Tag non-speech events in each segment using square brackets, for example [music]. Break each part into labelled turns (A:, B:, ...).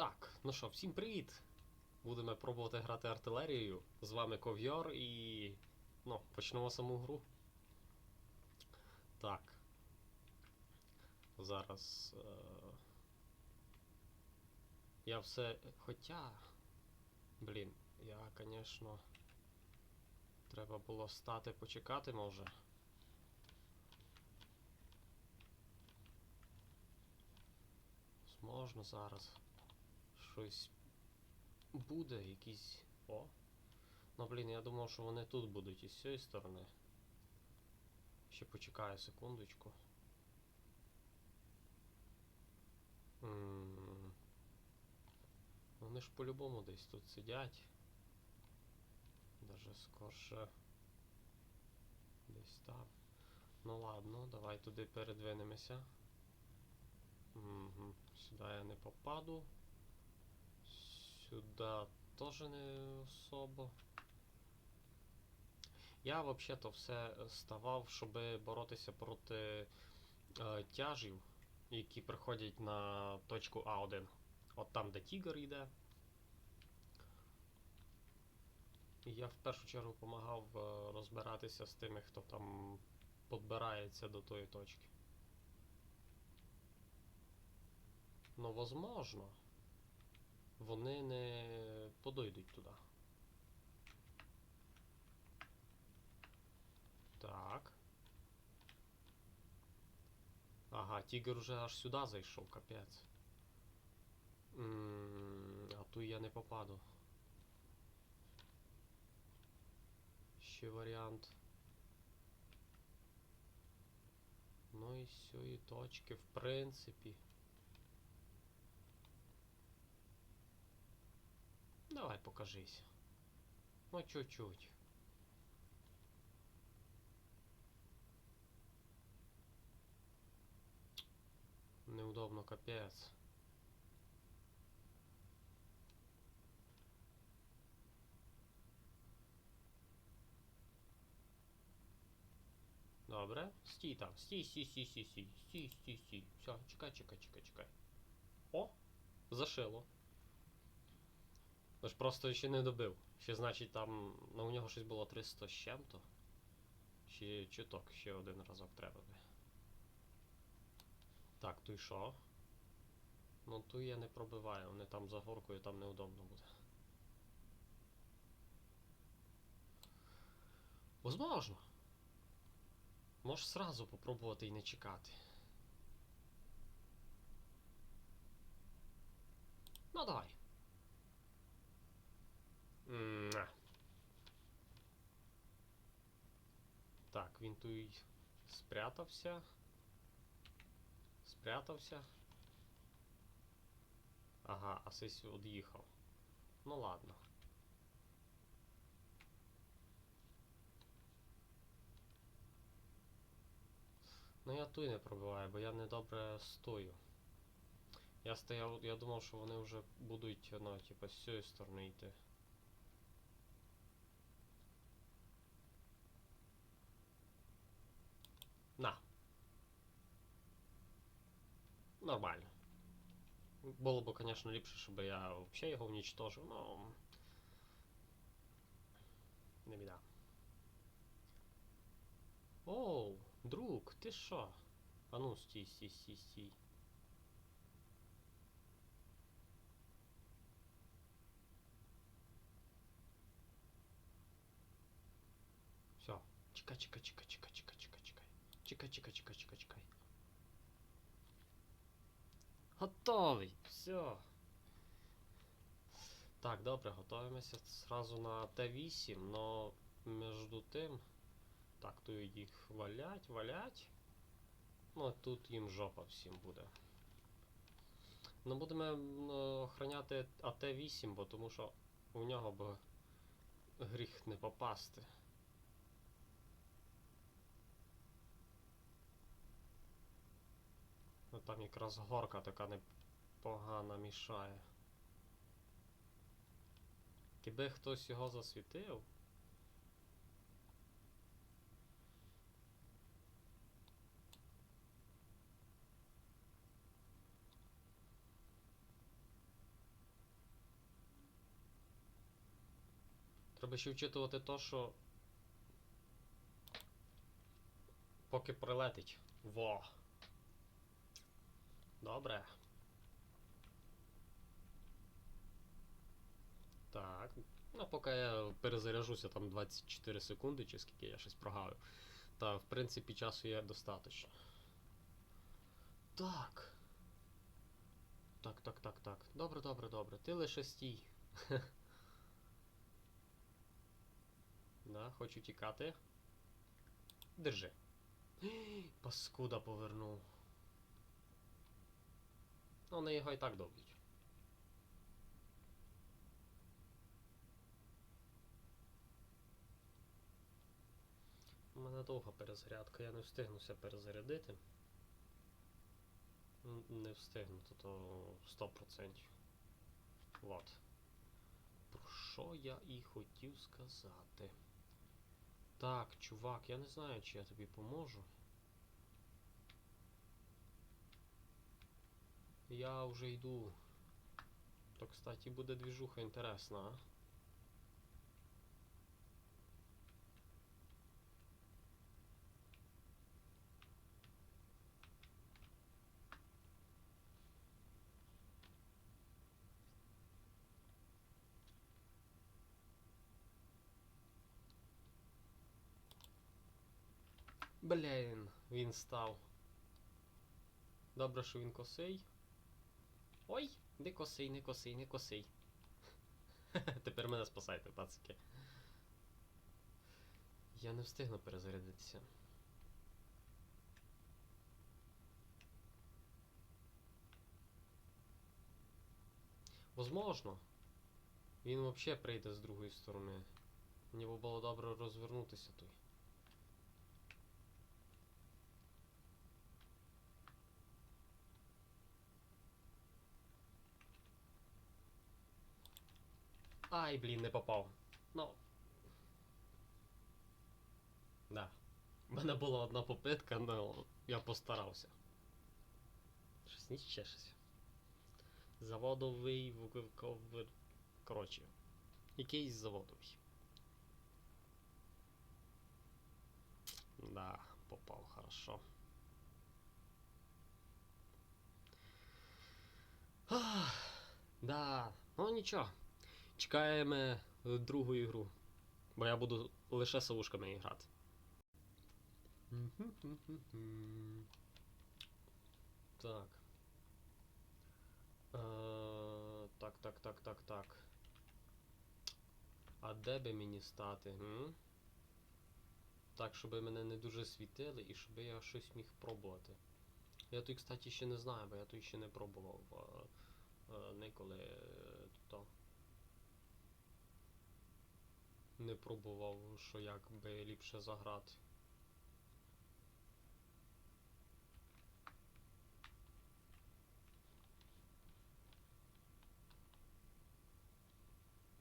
A: Так, ну що, всім привіт! Будемо пробувати грати артилерією. З вами Ковйор і. Ну, почнемо саму гру. Так. Зараз. Е... Я все. Хоча. Блін, я, звісно. Треба було стати почекати, може. Можна зараз щось буде, якісь. О. Ну блін, я думав, що вони тут будуть із цієї сторони. Ще почекаю секундочку. М, Вони ж по-любому десь тут сидять. Даже скорше. Десь там. Ну ладно, давай туди передвинемося. Угу. Сюди я не попаду. Сюди теж не особо. Я взагалі-то все ставав, щоб боротися проти е, тяжів, які приходять на точку А1. От там, де тігр йде. Я в першу чергу допомагав е, розбиратися з тими, хто там підбирається до тої точки. Ну, возможно, вони не подойдуть туди. Так. Ага, тігр уже аж сюди зайшов, капець. М, А ту я не попаду. Ще варіант. Ну і з цієї точки, в принципі. Давай покажись. Ну, чуть-чуть. Неудобно, капець. Добре. Стій там. Стій, стій, стій, стій, стій, стій, стій, стій. Все, чекай, чекай, чекай, чекай. О! Зашило. Ну ж просто ще не добив. Ще значить там. Ну у нього щось було 300 з чим-то. Ще чуток, ще один разок треба би. Так, ту й що? Ну ту я не пробиваю, вони там за горкою, там неудобно буде. Возможно. Можеш сразу попробувати і не чекати. Ну давай. Так, він тут спрятався. Спрятався. Ага, а сись од'їхав. Ну ладно. Ну я ту й не пробиваю, бо я недобре стою. Я стояв, я думав, що вони вже будуть, ну, типа, з цієї сторони йти. На. Нормально. Було б, звісно, ліпше, щоб я взагалі його уничтожив, но... Не біда. Оу, друг, ти що? А ну, стій, стій, стій, стій. Все. Чекай, чекай, чекай, чекай, чекай, Чекай, чекай. Чекай, чекай, чекай. Готовий! Все. Так, добре, готуємося сразу на Т8, но між тим. Так, тут їх валять, валять. Ну, тут їм жопа всім буде. Ну, будемо охороняти АТ8, бо тому що у нього б гріх не попасти. Ну там якраз горка така непогана мішає. Якби хтось його засвітив. Треба ще вчитувати то, що поки прилетить. Во! Добре. Так. Ну, поки я перезаряжуся там 24 секунди, чи скільки я щось прогавив. Та, в принципі, часу є достатньо. Так. Так, так, так, так. Добре, добре, добре. Ти лише стій. [laughs] Да, хочу тікати. Держи. [gasps] Паскуда повернув. Ну, вони його і так доб'ють. У мене довга перезарядка, я не встигнуся перезарядити. Не встигнути, то 100%. Вот. Про що я і хотів сказати? Так, чувак, я не знаю, чи я тобі поможу. Я вже йду. То, кстати, буде двіжуха інтересна, а? Блін, він став. Добре, що він косий. Ой, не косий, не косий, не косий. [laughs] Тепер мене спасайте, пацики. Я не встигну перезарядитися. Возможно. Він взагалі прийде з другої сторони. Мені б було добре розвернутися тут. Ай, блін, не попав. Ну. Да. У мене була одна попитка, але я постарався. Щось ні ще щось. Заводовий вуковер. Коротше. Якийсь заводовий. Да, попав хорошо. Ах, да, ну нічого. Чекаємо е, другу ігру. Бо я буду лише совушками грати. Так. Е, Так, так, так, так, так. А де би мені стати? М? Так, щоб мене не дуже світили і щоб я щось міг пробувати. Я тут, кстати, ще не знаю, бо я тут ще не пробував е, е, ніколи е, то. Не пробував, що як би ліпше заграти.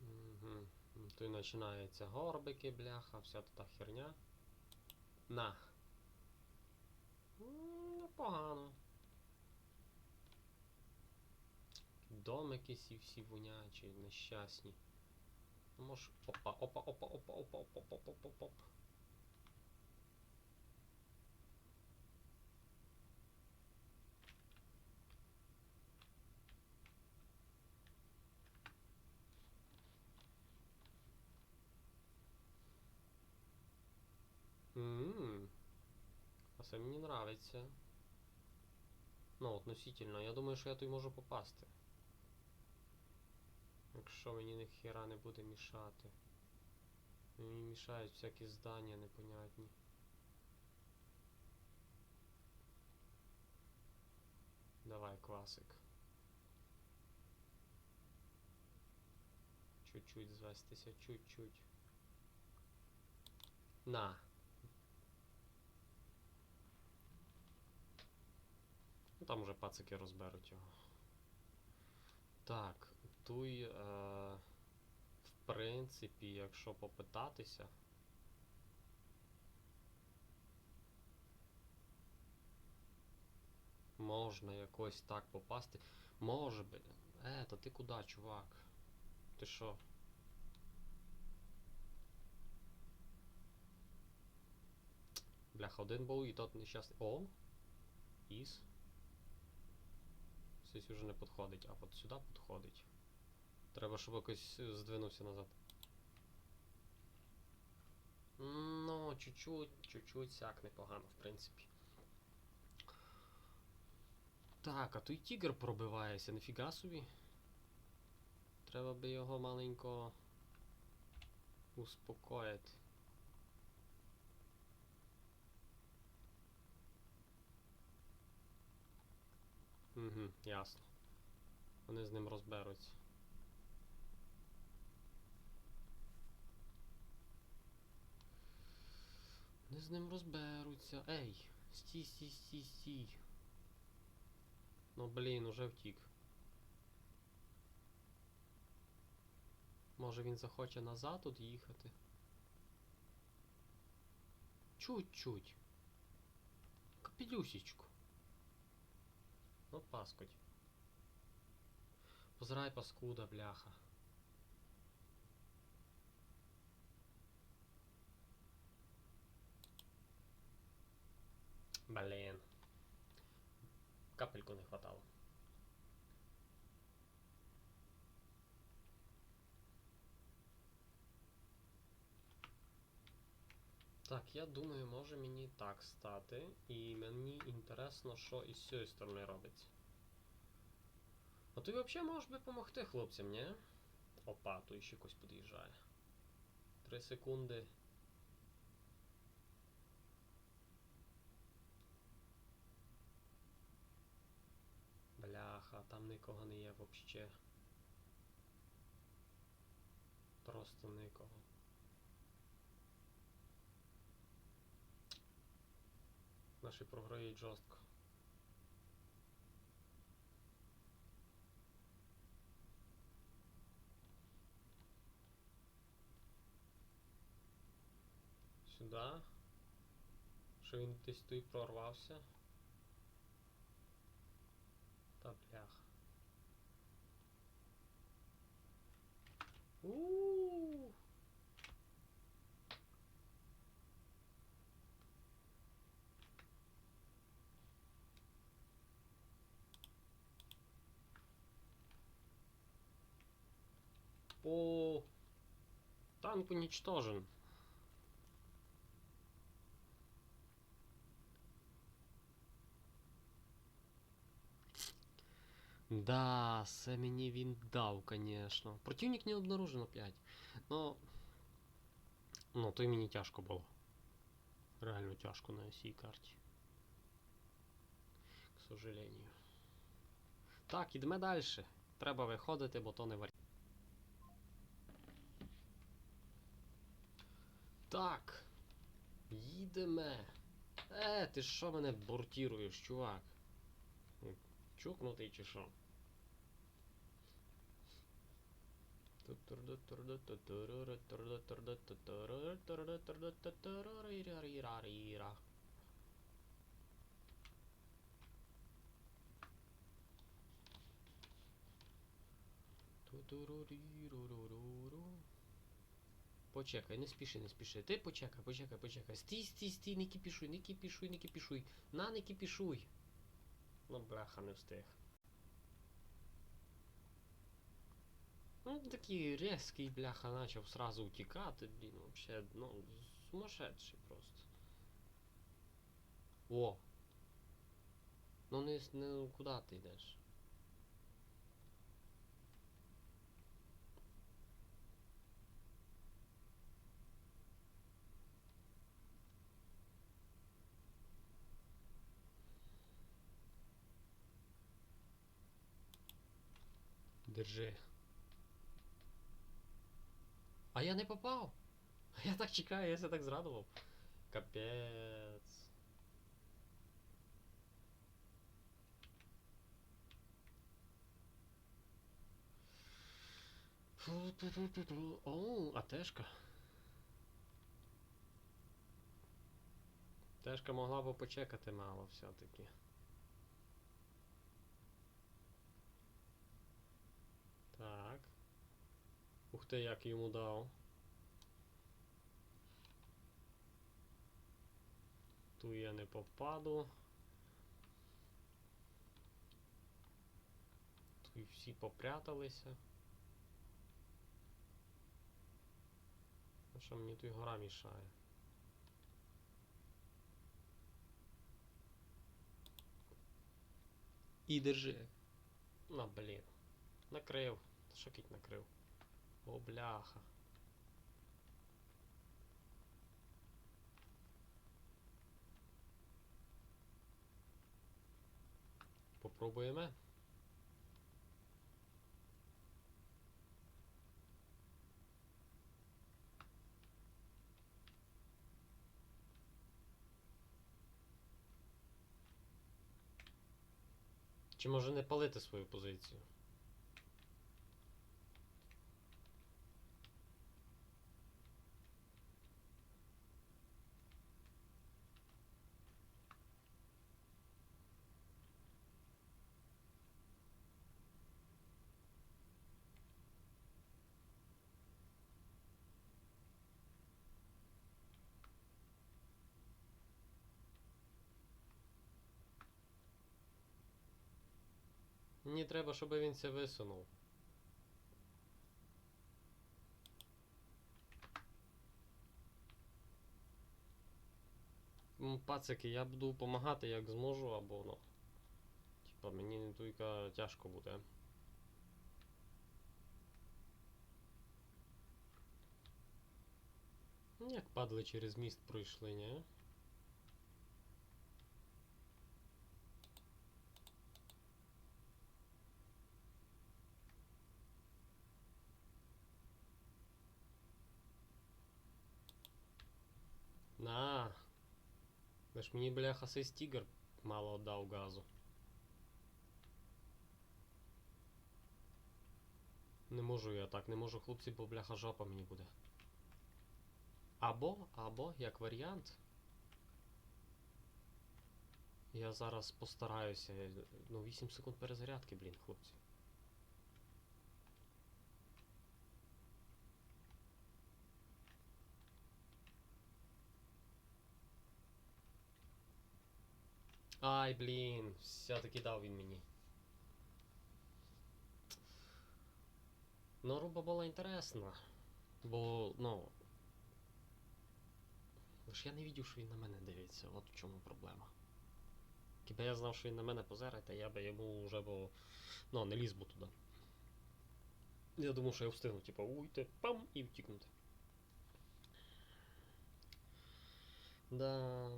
A: Угу. Тут починаються горбики, бляха, вся та херня. На. Непогано. Домики сі всі вонячі, нещасні. Може. Опа, опа, опа, опа, опа, опа, опа, опа, опа, опа. М, А це мені нравиться. Ну, относительно. Я думаю, що я тут можу попасти. Якщо мені ніхіра не буде мішати. Мені мішають всякі здання непонятні. Давай, класик. Чуть-чуть звестися, чуть-чуть. На. Ну там уже пацики розберуть його. Так, Туй, е, в принципі, якщо попитатися. Можна якось так попасти. Може би. Е, та ти куди, чувак? Ти що? Бляха, один був і тот нещасний. О! Іс. Сись уже не підходить, а от сюди підходить. Треба, щоб якось е, здвинувся назад. Ну, чуть-чуть, чуть-чуть сяк непогано, в принципі. Так, а той тігр пробивається, ніфіга собі. Треба би його маленько успокоїти. Угу, ясно. Вони з ним розберуться. Вони з ним розберуться. Ей! Стій, стій, стій, стій. Ну блін, уже втік. Може він захоче назад тут їхати? Чуть-чуть. Капелюсечку. Ну, паскудь. Позирай паскуда, бляха. Блін. Капельку не хватало. Так, я думаю, може мені так стати. І мені інтересно, що із цієї сторони робиться. А ти взагалі можеш би допомогти хлопцям, ні? Опа, тут ще якось під'їжджає. Три секунди. Бляха, там нікого не є взагалі. Просто нікого. Наші програють жорстко. Сюди. Що він десь тут прорвався. Та бляха. У. О, танк уничтожен. Да, це мені він дав, конечно. Противник не обнаружен опять. Но. Ну, то й мені тяжко було. Реально тяжко на цій карті. К сожалению. Так, ідемо далі. Треба виходити, бо то не варіант. Так. Їдемо. Е, ти що мене бортіруєш, чувак? Ну, Чукнутий чи що? Почекай, не спіши, не спіши. Ти почекай, почекай, почекай. Стій, стій, стій, не кипішуй, не кипішуй, не кипішуй. На, не кипішуй. Ну, бляха, не встиг. Ну, такий резкий, бляха, начав сразу утікати, блін, вообще, ну, сумасшедший просто. О! Ну не, с- не куди ти йдеш? Держи. А я не попав. [laughs] Я так чекаю, я себе так зрадував. Капець. Оу, а тешка. Тешка могла б почекати мало все-таки. Так. Ух ти, як йому дав. Ту я не попаду. Тут всі попряталися. А що мені тут гора мішає? І держи. На, блін. Накрив. Кить накрив? О, бляха. Попробуємо. Чи може не палити свою позицію? Мені треба, щоб він це висунув. Пацики, я буду допомагати як зможу, або ну. Типа мені не туйка тяжко буде. Ну, Як падли через міст пройшли, ні? На. Лиш мені, бляха, сей стігер мало дав газу. Не можу я так, не можу, хлопці, бо бляха жопа мені буде. Або, або, як варіант. Я зараз постараюся. Ну, 8 секунд перезарядки, блін, хлопці. Ай, блін, все-таки дав він мені. Ну, руба була інтересна. Бо, ну. Лиш я не відів, що він на мене дивиться, от в чому проблема. Хіба я знав, що він на мене позирає, та я би йому вже бо. Ну, не ліз би туди. Я думав, що я встигну, типу, уйти, пам, і втікнути. Да.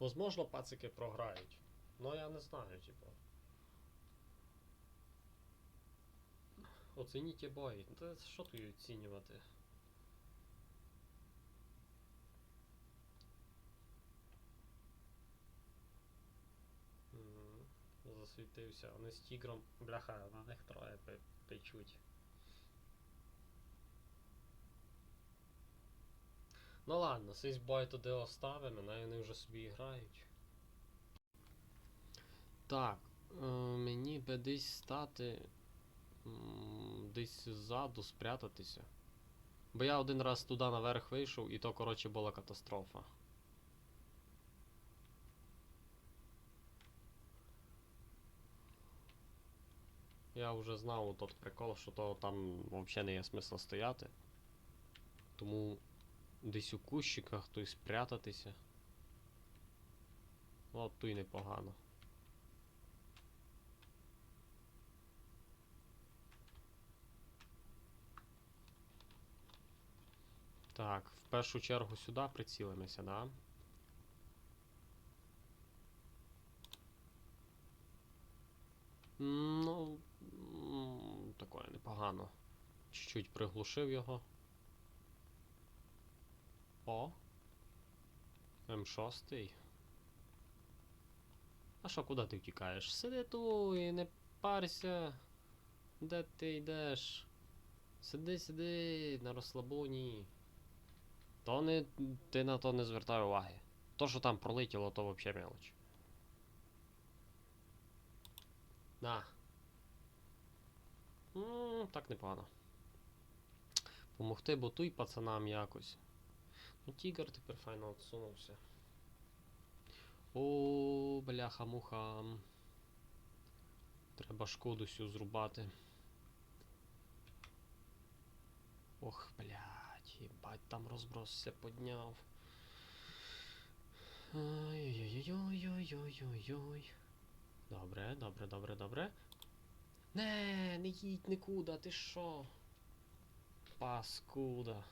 A: Возможно, пацики програють. Ну я не знаю, типу. Оцініть бої. Та що тут оцінювати? Засвітився. Вони з тігром. Бляха, на них троє печуть. Ну ладно, цей бой туди оставимо, най вони вже собі грають. Так, е, мені би десь стати. Десь ззаду спрятатися. Бо я один раз туди наверх вийшов, і то, коротше, була катастрофа. Я вже знав тот прикол, що то там взагалі не є смисла стояти. Тому десь у кущиках, то й спрятатися. От то й непогано. Так, в першу чергу сюди прицілимося, да? Ну, м, такое непогано. Чуть-чуть приглушив його. О. М6. А що, куди ти втікаєш? Сиди ту і не парся. Де ти йдеш? Сиди, сиди, на розслабоні. То не, ти на то не звертай уваги. То, що там пролетіло, то взагалі мелоч. На. М, так непогано. Помогти ботуй пацанам якось. Ну, тігр тепер файно відсунувся. О, бляха-муха. Треба шкоду сю зрубати. Ох, блядь, їбать, там розброс все подняв. Ой-ой-ой-ой-ой-ой-ой. Добре, добре, добре, добре. Не, не їдь нікуди, ти що? Паскуда.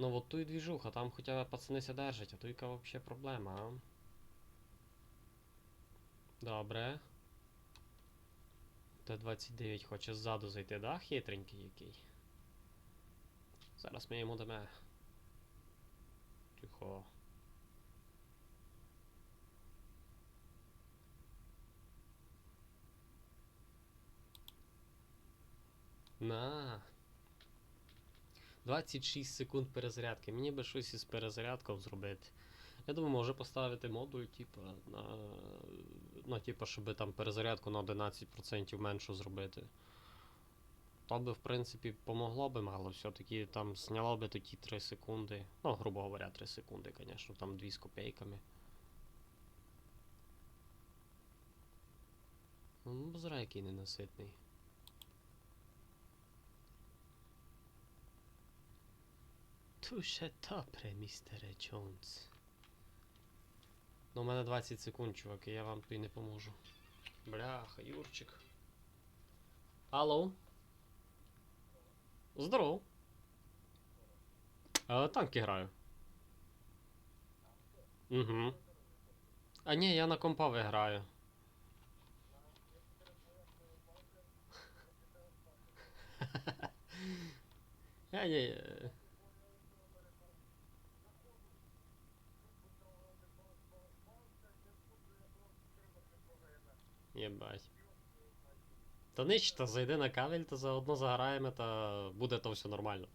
A: Ну от тут двіжуха, там хоча б пацани ся держать, а тут вообще проблема, а? Добре. Т-29 хоче ззаду зайти, да? Хитренький який. Зараз ми йому дамо. Тихо. На. 26 секунд перезарядки. Мені би щось із перезарядком зробити. Я думаю, може поставити модуль, типа, на. Ну, типа, щоб там перезарядку на 11% меншу зробити. То би, в принципі, помогло би мало. Все-таки там зняло би тоді 3 секунди. Ну, грубо говоря, 3 секунди, звісно, там 2 з копійками. Ну, базара який ненаситний. Добре, містере Джонс. Ну, у мене 20 секунд, чуваки, я вам тут і не поможу. Бляха, Юрчик. Алло. Здоров. А, танки граю. Угу. А ні, я на компаві граю. [laughs] Я ні. Єбать. Та нич, та зайди на кавель, та заодно заграємо, та буде то все нормально.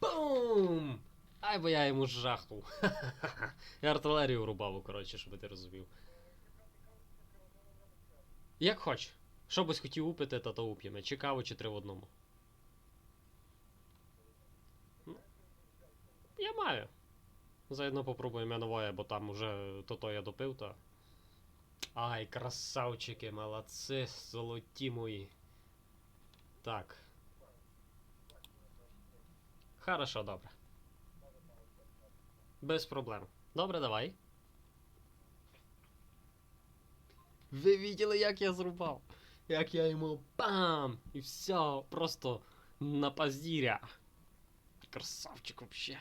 A: Бум! Ай, бо я йому жахнув. [laughs] я артилерію рубав, коротше, щоб ти розумів. Як хоч. Що бись хотів упити, та то уп'ємо. Чи чи три в одному. Ну, Я маю. Заодно попробуємо новое, бо там уже то-то я допив, та. Ай, красавчики, молодці, золоті мої. Так. Хорошо, добре. Без проблем. Добре, давай. Ви видели, як я зрубав? Як я йому бам! І все, просто на поздіря. Красавчик вообще.